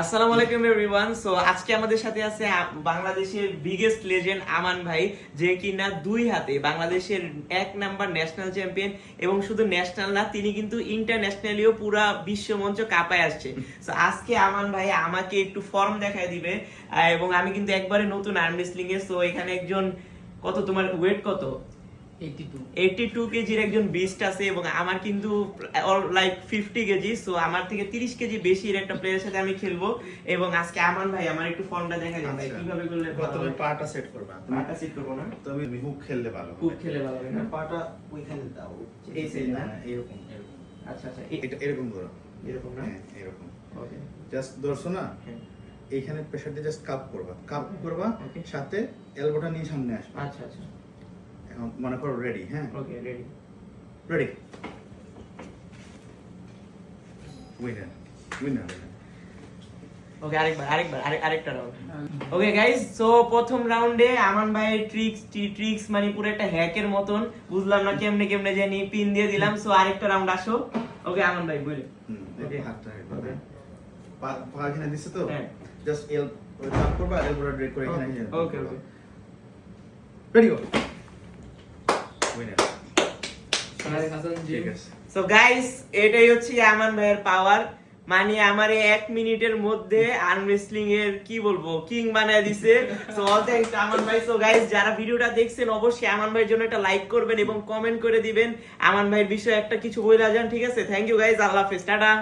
আসসালামু আলাইকুম everyone. So আজকে আমাদের সাথে আছে বাংলাদেশের বিগেস্ট লেজেন্ড আমান ভাই, যে কিনা দুই হাতে বাংলাদেশের এক নাম্বার ন্যাশনাল চ্যাম্পিয়ন এবং শুধু ন্যাশনাল না, তিনি কিন্তু ইন্টারন্যাশনালিও পুরা বিশ্ব মঞ্চ কাঁপায় আসছে। সো আজকে আমান ভাই আমাকে একটু ফর্ম দেখায় দিবে এবং আমি কিন্তু একবারে নতুন আর্ম রেসলিং এ সো এখানে একজন কত তোমার ওয়েট কত? 82 কেজির একজন বিস্ট আছে এবং আমার কিন্তু লাইক ফিফটি কেজি সো আমার থেকে তিরিশ কেজি বেশির একটা প্লেয়ারের সাথে আমি খেলব এবং আজকে আমান ভাই আমার একটু ফর্মটা দেখা ভাই আচ্ছা। কীভাবে করলে প্রথমে পাটা সেট করবা। পাটা sit করব না? তুমি হুক খেললে ভালো হবে। খুব খেলে ভালো হবে না? পাটা ওইখানে দাও। এই না? হ্যাঁ, এরকম। এরকম। আচ্ছা আচ্ছা এটা এরকম ধরো। এরকম না? হ্যাঁ এরকম। ওকে জাস্ট ধরছো না? হ্যাঁ। এইখানে প্রেসার দিয়ে জাস্ট কাপ করবা। কাপ করবা. সাথে এলবোটা নিয়ে সামনে আসবা। আচ্ছা আচ্ছা। মনে করো রেডি হ্যাঁ? Okay ready ready winner winner okay আরেকবার আরেকবার আরেক আরেকটা রাউন্ড ওকে গাইস সো প্রথম রাউন্ডে আমান ভাইয়ের ট্রিক্স ট্রিক্স মানে পুরো একটা হ্যাকের মতন। বুঝলাম না কেমনে কেমনে জানি পিন দিয়ে দিলাম সো আরেকটা রাউন্ড আসো। ওকে আমান ভাই বলে Okay. হাতটা. পা পা এখানে দিছে তো? হ্যাঁ। জাস্ট এল কাপ করবা এলবোটা ড্রেক করে এখানে ওকে ওকে রেডি গো উইনার সাহেব হাসান জি ঠিক আছে সো গাইস এটাই হচ্ছে আমান ভাইয়ের পাওয়ার মানে আমার এই এক মিনিটের মধ্যে আর্ম রেসলিং এর কি বলব কিং বানায় দিছে। সো অল থ্যাঙ্কস আমান ভাই। সো গাইস যারা ভিডিওটা দেখছেন অবশ্যই আমান ভাইয়ের জন্য একটা লাইক করবেন এবং কমেন্ট করে দিবেন। আমান ভাইয়ের বিষয়ে একটা কিছু বলে যান ঠিক আছে? থ্যাংক ইউ গাইস আল্লাহ হাফেজ। টাটা।